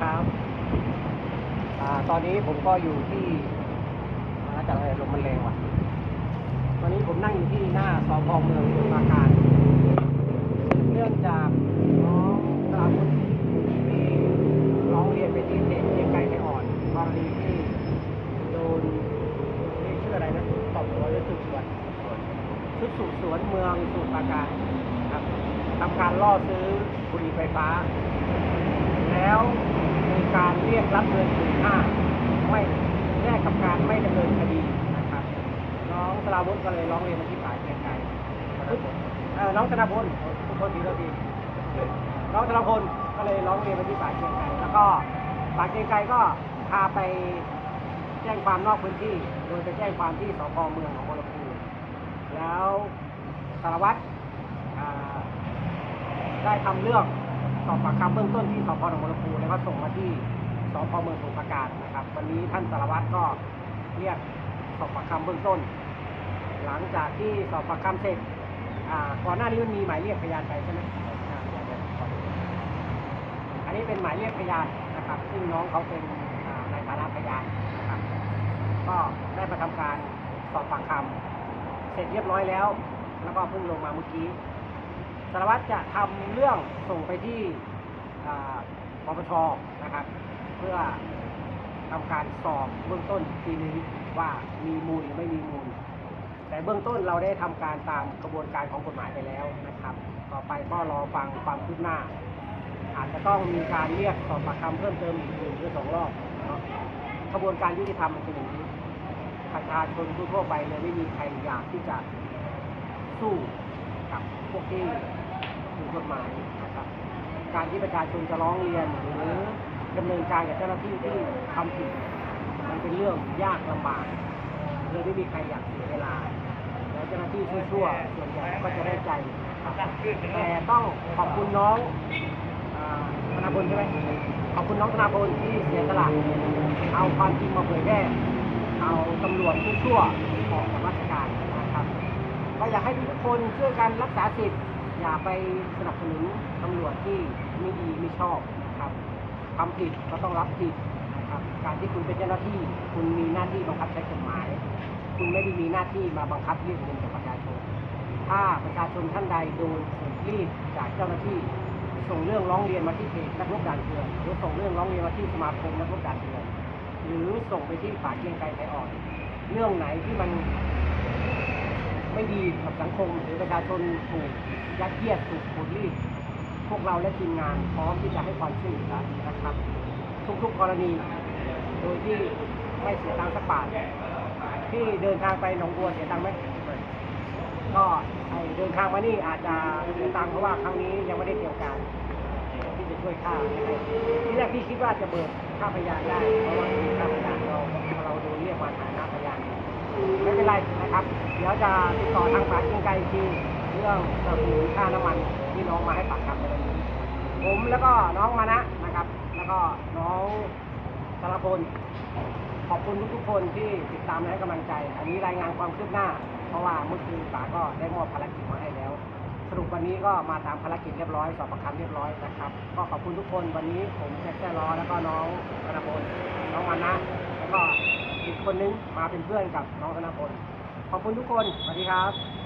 ครับอ่าตอนนี้ผมก็อยู่ที่มาจากอะไรลมมันแรงว่ะ ตอนนี้ผมนั่งอยู่ที่หน้าสพเมืองสมุทรปราการเนื่องจากน้องสราวุธที่ร้องเรียนไปที่เพจเกียงไกรไทยอ่อนกรณีที่โดนนี่ชื่ออะไรนะตอบหัวหรือสืบสวนชุดสืบสวนเมืองสมุทรปราการครับทำการล่อซื้อบุหรี่ไฟฟ้า แล้ว การเรียกรับเงินถึงห้าไม่แลกกับการไม่ดำเนินคดีนะครับ น้องสราวุธก็เลยร้องเรียนมาที่ฝ่ายเกียงไกรน้องธนพลทุกคนดีแล้วดีน้องธนพลก็เลยร้องเรียนมาที่ฝ่ายเกียงไกรแล้วก็ฝ่ายเกียงไกรก็พาไปแจ้งความนอกพื้นที่ โดยไปแจ้งความที่สพเมืองของบัวลำพูแล้วสารวัตรได้ทำเรื่อง สอบปากคำเบื้องต้นที่สพหนองบัวลำพูแล้วก็ส่งมาที่สพเมืองสมุทรปราการนะครับ วันนี้ท่านสารวัตรก็เรียกสอบปากคำเบื้องต้น หลังจากที่สอบปากคำเสร็จก่อนหน้านี้มันมีหมายเรียกพยานไปใช่ไหมอันนี้เป็นหมายเรียกพยานนะครับ ซึ่งน้องเขาเป็นอ่าในฐานะพยานนะครับ ก็ได้มาทำการสอบปากคำเสร็จเรียบร้อยแล้ว แล้วก็เพิ่งลงมาเมื่อกี้ สารวัตรจะทำเรื่องส่งไปที่ปปชนะครับ เพื่อทำการสอบเบื้องต้นอีกทีนึงว่ามีมูลหรือไม่มีมูล แต่เบื้องต้นเราได้ทำการตามกระบวนการของกฎหมายไปแล้วนะครับ ต่อไปก็รอฟังความคืบหน้า อาจจะต้องมีการเรียกสอบปากคำเพิ่มเติมอีกหนึ่งหรือสองรอบกระบวนการยุติธรรมมันเป็นอย่างนี้ประชาชนทั่วๆไปเลยไม่มีใครอยากที่จะสู้กับพวกที่ ถูกกฎหมายนะครับ การที่ประชาชนจะร้องเรียนหรือดำเนินการกับเจ้าหน้าที่ที่ทำผิด มันเป็นเรื่องยากลำบากเลยไม่มีใครอยากเสียเวลา แล้วเจ้าหน้าที่ชั่วๆส่วนใหญ่ก็จะได้ใจนะครับแต่ต้องขอบคุณน้องธนาพลใช่ไหมขอบคุณน้องธนาพลที่เสียสละเอาความจริงมาเผยแพร่เอาตำรวจชั่วๆออกจากราชการนะครับก็อยากให้ทุกคนช่วยกันรักษาสิทธิ์ อย่าไปสนับสนุนตำรวจที่ไม่ดีไม่ชอบนะครับทำผิดก็ต้องรับผิดนะครับการที่คุณเป็นเจ้าหน้าที่ คุณมีหน้าที่บังคับใช้กฎหมาย คุณไม่ได้มีหน้าที่มาบังคับเรียกเงินจากประชาชน ถ้าประชาชนท่านใดโดนถูกรีดจากเจ้าหน้าที่ ส่งเรื่องร้องเรียนมาที่เพจนักรบด่านเถื่อนหรือส่งเรื่องร้องเรียนมาที่สมาคมนักรบด่านเถื่อนหรือส่งไปที่ฝ่าเกรียงไกรไทยอ่อน เรื่องไหนที่มัน ไม่ดีกับสังคมหรือประชาชนถูกยัดเยียดถูกขูดรีดพวกเราและทีมงานพร้อมที่จะให้ความช่วยเหลือนะครับ ทุกๆกรณี โดยที่ไม่เสียตังค์สักบาทที่เดินทางไปหนองบัวเสียตังค์ไหมก็เดินทางมานี่อาจจะเสียตังค์เพราะว่าครั้งนี้ยังไม่ได้เตรียมการที่จะช่วยค่าที่แรกพี่คิดว่าจะเบิกค่าพยานได้เพราะว่ามีค่าพยานเราเราโดนเรียกมาฐานะพยาน ไม่เป็นไรนะครับ เดี๋ยวจะติดต่อทางสายเกรียงไกอีกทีเรื่องสนับสนุนค่าน้ำมันที่น้องมาให้ปากคำในวันนี้ผมแล้วก็น้องมานะนะครับ แล้วก็น้องสารพลขอบคุณทุกๆคนที่ติดตามและให้กำลังใจ อันนี้รายงานความคืบหน้า เพราะว่าเมื่อคืนป๋าก็ได้มอบภารกิจมาให้แล้ว สรุปวันนี้ก็มาตามภารกิจเรียบร้อย สอบประคำเรียบร้อยนะครับ ก็ขอบคุณทุกคนวันนี้ผมแจ็คแจ้ล้อแล้วก็น้องธนพลน้องมานะแล้วก็ คนนึงมาเป็นเพื่อนกับน้องธนพลขอบคุณทุกคนสวัสดีครับ